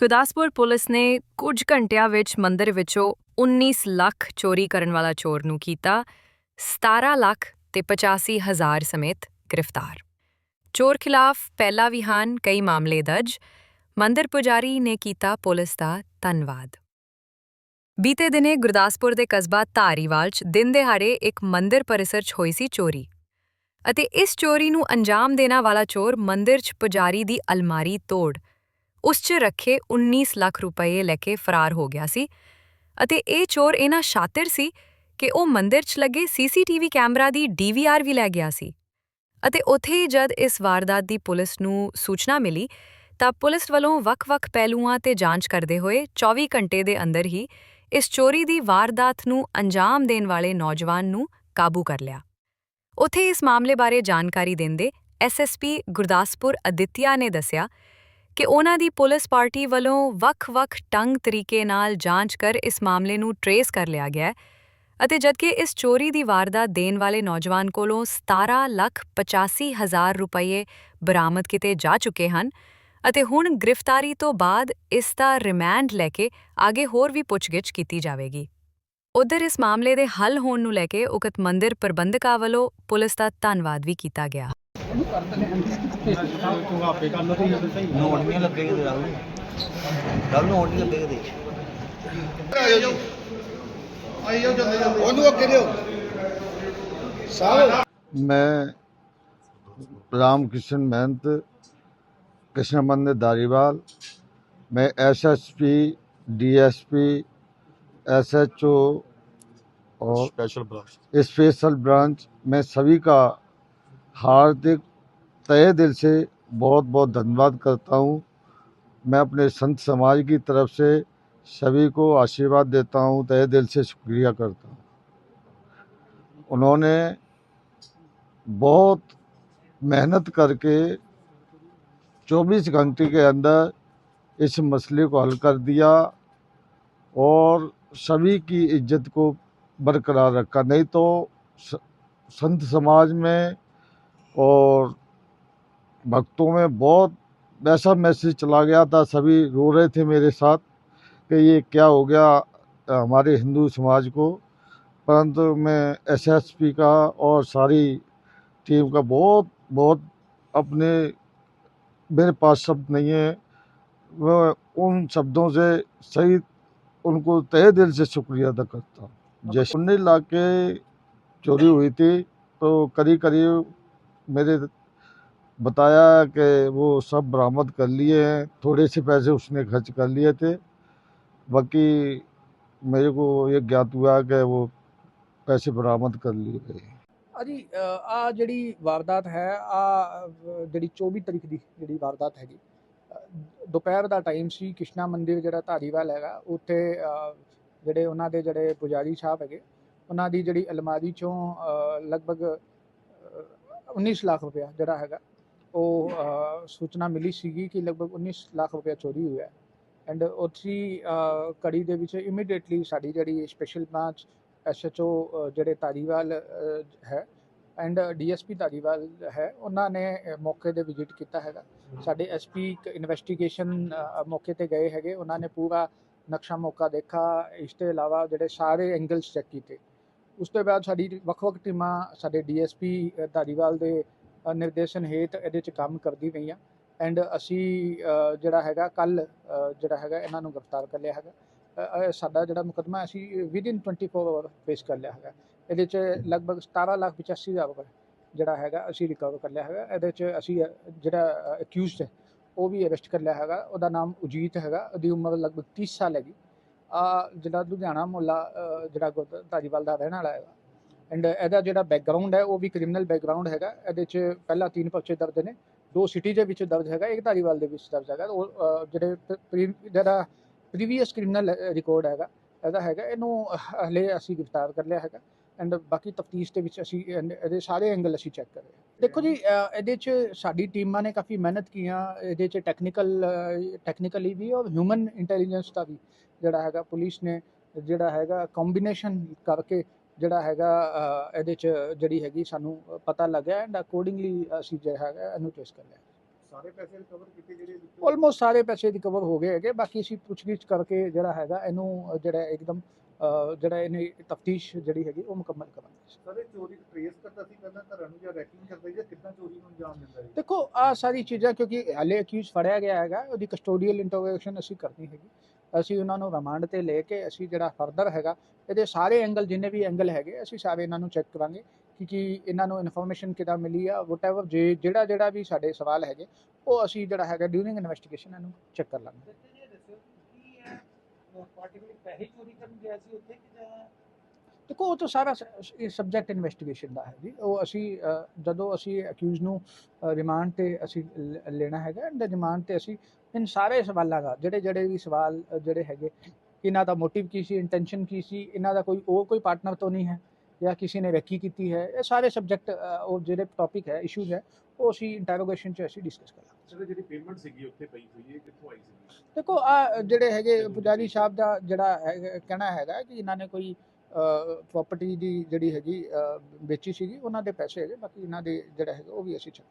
Gurdaspur police ਨੇ ਕੁਝ ਘੰਟਿਆਂ ਵਿੱਚ ਮੰਦਰ ਵਿੱਚੋਂ 19 ਲੱਖ ਚੋਰੀ ਕਰਨ ਵਾਲਾ ਚੋਰ ਨੂੰ ਕੀਤਾ 17 ਲੱਖ ਤੇ 85 ਹਜ਼ਾਰ ਸਮੇਤ ਗ੍ਰਿਫਤਾਰ। ਚੋਰ ਖਿਲਾਫ ਪਹਿਲਾਂ ਵੀ ਹਨ ਕਈ ਮਾਮਲੇ ਦਰਜ, ਮੰਦਰ ਪੁਜਾਰੀ ਨੇ ਕੀਤਾ ਪੁਲਿਸ ਦਾ ਧੰਨਵਾਦ। ਬੀਤੇ ਦਿਨੇ ਗੁਰਦਾਸਪੁਰ ਦੇ ਕਸਬਾ ਧਾਰੀਵਾਲ 'ਚ ਦਿਨ ਦਿਹਾੜੇ ਇੱਕ ਮੰਦਰ ਪਰਿਸਰ 'ਚ ਹੋਈ ਸੀ ਚੋਰੀ ਅਤੇ ਇਸ ਚੋਰੀ ਨੂੰ ਅੰਜਾਮ ਦੇਣਾ ਵਾਲਾ ਚੋਰ ਮੰਦਰ 'ਚ ਪੁਜਾਰੀ ਦੀ ਅਲਮਾਰੀ ਤੋੜ ਉਸ 'ਚ ਰੱਖੇ 19 ਲੱਖ ਰੁਪਏ ਲੈ ਕੇ ਫਰਾਰ ਹੋ ਗਿਆ ਸੀ ਅਤੇ ਇਹ ਚੋਰ ਇਨਾ ਸ਼ਾਤਿਰ ਸੀ ਕਿ ਉਹ ਮੰਦਿਰ 'ਚ ਲੱਗੇ ਸੀਸੀਟੀਵੀ ਕੈਮਰਾ ਦੀ ਡੀਵੀਆਰ ਵੀ ਲੈ ਗਿਆ ਸੀ ਅਤੇ ਉੱਥੇ ਹੀ ਜਦ ਇਸ ਵਾਰਦਾਤ ਦੀ ਪੁਲਿਸ ਨੂੰ ਸੂਚਨਾ ਮਿਲੀ ਤਾਂ ਪੁਲਿਸ ਵੱਲੋਂ ਵੱਖ-ਵੱਖ ਪਹਿਲੂਆਂ ਤੇ ਜਾਂਚ ਕਰਦੇ ਹੋਏ 24 ਘੰਟੇ ਦੇ ਅੰਦਰ ਹੀ ਇਸ ਚੋਰੀ ਦੀ ਵਾਰਦਾਤ ਨੂੰ ਅੰਜਾਮ ਦੇਣ ਵਾਲੇ ਨੌਜਵਾਨ ਨੂੰ ਕਾਬੂ ਕਰ ਲਿਆ। ਉੱਥੇ ਇਸ ਮਾਮਲੇ ਬਾਰੇ ਜਾਣਕਾਰੀ ਦਿੰਦੇ ਐਸਐਸਪੀ ਗੁਰਦਾਸਪੁਰ ਅਦਿੱਤਿਆ ਨੇ ਦੱਸਿਆ ਕਿ ਉਹਨਾਂ ਦੀ ਪੁਲਿਸ ਪਾਰਟੀ ਵੱਲੋਂ ਵੱਖ-ਵੱਖ ਟੰਗ ਤਰੀਕੇ ਨਾਲ ਜਾਂਚ ਕਰ ਇਸ ਮਾਮਲੇ ਨੂੰ ਟਰੇਸ ਕਰ ਲਿਆ ਗਿਆ ਅਤੇ ਜਦਕਿ ਇਸ ਚੋਰੀ ਦੀ ਵਾਰਦਾਤ ਦੇਣ ਵਾਲੇ ਨੌਜਵਾਨ ਕੋਲੋਂ 17 ਲੱਖ 85 ਹਜ਼ਾਰ ਰੁਪਏ ਬਰਾਮਦ ਕੀਤੇ ਜਾ ਚੁੱਕੇ ਹਨ ਅਤੇ ਹੁਣ ਗ੍ਰਿਫਤਾਰੀ ਤੋਂ ਬਾਅਦ ਇਸ ਦਾ ਰਿਮਾਂਡ ਲੈ ਕੇ ਅੱਗੇ ਹੋਰ ਵੀ ਪੁੱਛਗਿੱਛ ਕੀਤੀ ਜਾਵੇਗੀ। ਉਧਰ ਇਸ ਮਾਮਲੇ ਦੇ ਹੱਲ ਹੋਣ ਨੂੰ ਲੈ ਕੇ ਉਕਤ ਮੰਦਿਰ ਪ੍ਰਬੰਧਕਾਂ ਵੱਲੋਂ ਪੁਲਿਸ ਦਾ ਧੰਨਵਾਦ ਵੀ ਕੀਤਾ ਗਿਆ। ਨੋਟ ਨਹੀਂ ਲੱਗੇ ਕਿਤੇ ਰਾਹੁਲ ਰਾਹੁਲ ਨੋਟ ਨਹੀਂ ਲੱਗੇ ਕਿਤੇ ਉਹਨੂੰ ਅੱਗੇ ਦਿਓ ਸਾਹਿਬ मैं रामकृष्ण महंत कृष्ण मंदिर दारीवाल मैं एसएसपी डीएसपी एसएचओ और स्पेशल ब्रांच स्पेशल ब्रांच में सभी का हार्दिक तय दिल से बहुत बहुत धन्यवाद करता हूँ। मैं अपने संत समाज की तरफ़ से सभी को आशीर्वाद देता हूँ तय दिल से शुक्रिया करता हूँ। उन्होंने बहुत मेहनत करके 24 घंटे के अंदर इस मसले को हल कर दिया और सभी की इज़्ज़त को बरकरार रखा। नहीं तो संत समाज में और भक्तों में बहुत वैसा मैसेज चला गया था, सभी रो रहे थे मेरे साथ कि ये क्या हो गया हमारे हिंदू समाज को। परंतु मैं एसएसपी का और सारी टीम का बहुत बहुत अपने, मेरे पास शब्द नहीं है। मैं उन शब्दों से सही उनको तहे दिल से शुक्रिया अदा करता हूँ। जैसे उन्नीस लाख के चोरी हुई थी तो करीब करीब मेरे बताया कि वो सब बरामद कर लिए हैं थोड़े से पैसे उसने खर्च कर लिए थे बाकी मेरे को ये ज्ञात हुआ कि वो पैसे बरामद कर लिए गए ਅਜੀ ਆ ਜਿਹੜੀ ਵਾਰਦਾਤ ਹੈ ਆ ਜਿਹੜੀ 24 ਤਰੀਕ ਦੀ ਜਿਹੜੀ ਵਾਰਦਾਤ ਹੈਗੀ ਅ, ਦੁਪਹਿਰ ਦਾ ਟਾਈਮ ਸੀ ਕ੍ਰਿਸ਼ਨਾ ਮੰਦਿਰ ਜਿਹੜਾ ਧਾਰੀਵਾਲ ਹੈਗਾ ਉੱਥੇ ਅ, ਜਿਹੜੇ ਉਹਨਾਂ ਦੇ ਜਿਹੜੇ ਪੁਜਾਰੀ ਸਾਹਿਬ ਹੈਗੇ ਉਹਨਾਂ ਦੀ ਜਿਹੜੀ ਅਲਮਾਰੀ ਚੋਂ ਅ, ਲਗਭਗ ਅ, 19 ਲੱਖ ਰੁਪਇਆ ਜਿਹੜਾ ਹੈਗਾ ਉਹ ਸੂਚਨਾ ਮਿਲੀ ਸੀਗੀ ਕਿ ਲਗਭਗ 19 ਲੱਖ ਰੁਪਇਆ ਚੋਰੀ ਹੋਇਆ ਐਂਡ ਉੱਥੀ ਕੜੀ ਦੇ ਵਿੱਚ ਇਮੀਡੀਏਟਲੀ ਸਾਡੀ ਜਿਹੜੀ ਸਪੈਸ਼ਲ ਬ੍ਰਾਂਚ ਐਸਐਚਓ ਜਿਹੜੇ ਧਾਰੀਵਾਲ ਹੈ ਐਂਡ ਡੀਐਸਪੀ ਧਾਰੀਵਾਲ ਹੈ ਉਹਨਾਂ ਨੇ ਮੌਕੇ ਤੇ ਵਿਜ਼ਿਟ ਕੀਤਾ ਹੈਗਾ ਸਾਡੇ ਐਸਪੀ ਇਨਵੈਸਟੀਗੇਸ਼ਨ ਮੌਕੇ ਤੇ ਗਏ ਹੈਗੇ ਉਹਨਾਂ ਨੇ ਪੂਰਾ ਨਕਸ਼ਾ ਮੌਕਾ ਦੇਖਾ ਇਸ ਤੋਂ ਇਲਾਵਾ ਜਿਹੜੇ ਸਾਰੇ ਐਂਗਲਸ ਚੈੱਕ ਕੀਤੇ ਉਸ ਤੋਂ ਬਾਅਦ ਸਾਡੀ ਵੱਖ-ਵੱਖ ਟੀਮਾਂ, ਸਾਡੇ ਡੀਐਸਪੀ ਧਾਰੀਵਾਲ ਦੇ ਨਿਰਦੇਸ਼ਨ ਹੇਠ ਇਹਦੇ 'ਚ ਕੰਮ ਕਰਦੀ ਪਈਆਂ। ਐਂਡ ਅਸੀਂ ਜਿਹੜਾ ਹੈਗਾ ਕੱਲ ਜਿਹੜਾ ਹੈਗਾ, ਇਹਨਾਂ ਨੂੰ ਗ੍ਰਿਫਤਾਰ ਕਰ ਲਿਆ ਹੈਗਾ। ਸਾਡਾ ਜਿਹੜਾ ਮੁਕਦਮਾ, ਅਸੀਂ ਵਿਦਿਨ 24 ਆਵਰ ਪੇਸ਼ ਕਰ ਲਿਆ ਹੈਗਾ। ਇਹਦੇ 'ਚ ਲਗਭਗ 17 ਲੱਖ 85 ਹਜ਼ਾਰ ਰੁਪਏ ਜਿਹੜਾ ਹੈਗਾ, ਅਸੀਂ ਰਿਕਵਰ ਕਰ ਲਿਆ ਹੈਗਾ। ਇਹਦੇ 'ਚ ਅਸੀਂ ਜਿਹੜਾ ਅਕਿਊਜ਼ਡ ਹੈ, ਉਹ ਵੀ ਅਰੈਸਟ ਕਰ ਲਿਆ ਹੈਗਾ। ਉਹਦਾ ਨਾਮ ਉਜੀਤ ਹੈਗਾ। ਉਹਦੀ ਉਮਰ ਲਗਭਗ 30 ਸਾਲ ਹੈਗੀ। ਜਿਹੜਾ ਲੁਧਿਆਣਾ ਮੁਹੱਲਾ ਜਿਹੜਾ ਗੁਰਦ- ਧਾਰੀਵਾਲ ਦਾ ਰਹਿਣ ਵਾਲਾ ਹੈਗਾ। ਐਂਡ ਇਹਦਾ ਜਿਹੜਾ ਬੈਕਗ੍ਰਾਉਂਡ ਹੈ, ਉਹ ਵੀ ਕ੍ਰਿਮੀਨਲ ਬੈਕਗ੍ਰਾਉਂਡ ਹੈਗਾ। ਇਹਦੇ 'ਚ ਪਹਿਲਾਂ ਤਿੰਨ ਪਰਚੇ ਦਰਜ ਨੇ। ਦੋ ਸਿਟੀ ਦੇ ਵਿੱਚ ਦਰਜ ਹੈਗਾ, ਇੱਕ ਧਾਰੀਵਾਲ ਦੇ ਵਿੱਚ ਦਰਜ ਹੈਗਾ। ਉਹ ਜਿਹੜੇ ਜਿਹੜਾ ਪ੍ਰੀਵੀਅਸ ਕ੍ਰਿਮੀਨਲ ਰਿਕਾਰਡ ਹੈਗਾ, ਇਹਦਾ ਹੈਗਾ। ਇਹਨੂੰ ਹਲੇ ਅਸੀਂ ਗ੍ਰਿਫਤਾਰ ਕਰ ਲਿਆ ਹੈਗਾ। ਐਂਡ ਬਾਕੀ ਤਫਤੀਸ਼ ਦੇ ਵਿੱਚ ਅਸੀਂ, ਇਹਨ- ਇਹਦੇ ਸਾਰੇ ਐਂਗਲ ਅਸੀਂ ਚੈੱਕ ਕਰ। ਰਹੇ ਦੇਖੋ ਜੀ ਅ, ਇਹਦੇ 'ਚ ਸਾਡੀ ਟੀਮਾਂ ਨੇ ਕਾਫੀ ਮਿਹਨਤ ਕੀਆਂ ਇਹਦੇ 'ਚ ਟੈਕਨੀਕਲ ਟੈਕਨੀਕਲੀ ਵੀ ਔਰ ਹਿਊਮਨ ਇੰਟੈਲੀਜੈਂਸ ਦਾ ਵੀ ਜਿਹੜਾ ਹੈਗਾ ਪੁਲਿਸ ਨੇ ਜਿਹੜਾ ਹੈਗਾ ਕੰਬੀਨੇਸ਼ਨ ਕਰਕੇ ਜਿਹੜਾ ਹੈਗਾ ਅ, ਇਹਦੇ 'ਚ ਜਿਹੜੀ ਹੈਗੀ ਸਾਨੂੰ ਪਤਾ ਲੱਗਿਆ ਐਂਡ ਅਕੋਰਡਿੰਗਲੀ ਅਸੀਂ ਜਿਹੜਾ ਹੈਗਾ ਇਹਨੂੰ ਟੈਸਟ ਕਰ ਲਿਆ। ਸਾਰੇ ਪੈਸੇ ਰਿਕਵਰ ਕੀਤੇ ਜਿਹੜੇ ਆਲਮੋਸਟ ਸਾਰੇ ਪੈਸੇ ਰਿਕਵਰ ਹੋ ਗਏ ਹੈਗੇ ਬਾਕੀ ਅਸੀਂ ਪੁੱਛਗਿੱਛ ਕਰਕੇ ਜਿਹੜਾ ਹੈਗਾ ਇਹਨੂੰ ਜਿਹੜਾ ਇੱਕਦਮ ਜਿਹੜਾ ਇਹਨੇ ਤਫਤੀਸ਼ ਜਿਹੜੀ ਹੈਗੀ ਉਹ ਮੁਕੰਮਲ ਕਰਾਂਗੇ ਸਾਰੇ ਚੋਰੀ ਟ੍ਰੇਸ ਕਰਦਾ ਸੀ ਪਹਿਲਾਂ ਘਰਾਂ ਨੂੰ ਜਾਂ ਰੈਕਿੰਗ ਕਰਦਾ ਜਾਂ ਕਿੱਦਾਂ ਚੋਰੀ ਨੂੰ ਅੰਜਾਮ ਦਿੰਦਾ ਸੀ? ਦੇਖੋ ਆ ਸਾਰੀ ਚੀਜ਼ਾਂ ਕਿਉਂਕਿ ਹਲੇ ਅਕਿਊਜ਼ ਫੜਿਆ ਗਿਆ ਹੈਗਾ ਉਹਦੀ ਕਸਟੋਡੀਅਲ ਇੰਟਰੋਗੇਸ਼ਨ ਅਸੀਂ ਕਰਨੀ ਹੈਗੀ। ਅਸੀਂ ਉਹਨਾਂ ਨੂੰ ਰਿਮਾਂਡ ਤੇ ਲੈ ਕੇ ਅਸੀਂ ਜਿਹੜਾ ਫਰਦਰ ਹੈਗਾ ਇਹਦੇ ਸਾਰੇ ਐਂਗਲ ਜਿੰਨੇ ਵੀ ਐਂਗਲ ਹੈਗੇ ਅਸੀਂ ਸਾਰੇ ਇਹਨਾਂ ਨੂੰ ਚੈੱਕ ਕਰਾਂਗੇ ਕਿ ਕੀ ਇਹਨਾਂ ਨੂੰ ਇਨਫੋਰਮੇਸ਼ਨ ਕਿੱਦਾਂ ਮਿਲੀ ਆ ਵਟਐਵਰ ਜਿਹੜਾ ਜਿਹੜਾ ਵੀ ਸਾਡੇ ਸਵਾਲ ਹੈਗੇ ਉਹ ਅਸੀਂ ਜਿਹੜਾ ਹੈਗਾ ਡਿਊਰਿੰਗ ਇਨਵੈਸਟੀਗੇਸ਼ਨ ਇਹਨੂੰ ਚੈੱਕ ਕਰ ਲਾਂਗੇ। ਦੇਖੋ ਉਹ ਤਾਂ ਸਾਰਾ ਸਬਜੈਕਟ ਇਨਵੈਸਟੀਗੇਸ਼ਨ ਦਾ ਹੈ ਜੀ। ਉਹ ਅਸੀਂ ਅ, ਜਦੋਂ ਅਸੀਂ ਅਕਿਊਜ਼ ਨੂੰ ਰਿਮਾਂਡ ਤੇ ਅਸੀਂ ਲ- ਲੈਣਾ ਹੈਗਾ ਐਂਡ ਰਿਮਾਂਡ ਤੇ ਅਸੀਂ ਇਨ ਸਾਰੇ ਸਵਾਲਾਂ ਦਾ ਜਿਹੜੇ ਜਿਹੜੇ ਵੀ ਸਵਾਲ ਅ, ਜਿਹੜੇ ਹੈਗੇ ਇਹਨਾਂ ਦਾ ਮੋਟਿਵ ਕੀ ਸੀ ਇੰਟੈਂਸ਼ਨ ਕੀ ਸੀ ਇਹਨਾਂ ਦਾ ਕੋਈ ਉਹ ਕੋਈ ਪਾਰਟਨਰ ਤੋਂ ਨਹੀਂ ਹੈ ਜਾਂ ਕਿਸੇ ਨੇ ਰੈਕੀ ਕੀਤੀ ਹੈ ਇਹ ਸਾਰੇ ਸਬਜੈਕਟ ਉਹ ਜਿਹੜੇ ਟੌਪਿਕ ਹੈ ਇਸ਼ੂਜ਼ ਹੈ ਉਹ ਅਸੀਂ ਇੰਟਰੋਗੇਸ਼ਨ 'ਚ ਅਸੀਂ ਡਿਸਕਸ ਕਰਾਂਗੇ। ਸਰ ਜਿਹੜੀ ਪੇਮੈਂਟ ਸੀਗੀ ਉੱਥੇ ਪਈ ਹੋਈ ਹੈ ਕਿੱਥੋਂ ਆਈ ਸੀਗੀ? ਦੇਖੋ ਆ ਜਿਹੜੇ ਹੈਗੇ ਪੁਜਾਰੀ ਸਾਹਿਬ ਦਾ ਜਿਹੜਾ ਹੈਗਾ- ਕਹਿਣਾ ਹੈਗਾ ਕਿ ਇਹਨਾਂ ਨੇ ਕੋਈ ਪ੍ਰਾਪਰਟੀ ਦੀ ਜਿਹੜੀ ਹੈਗੀ ਵੇਚੀ ਸੀਗੀ ਉਹਨਾਂ ਦੇ ਪੈਸੇ ਹੈਗੇ ਬਾਕੀ ਇਹਨਾਂ ਦੇ ਜਿਹੜਾ ਹੈਗਾ ਉਹ ਵੀ ਅਸੀਂ ਚੈੱਕ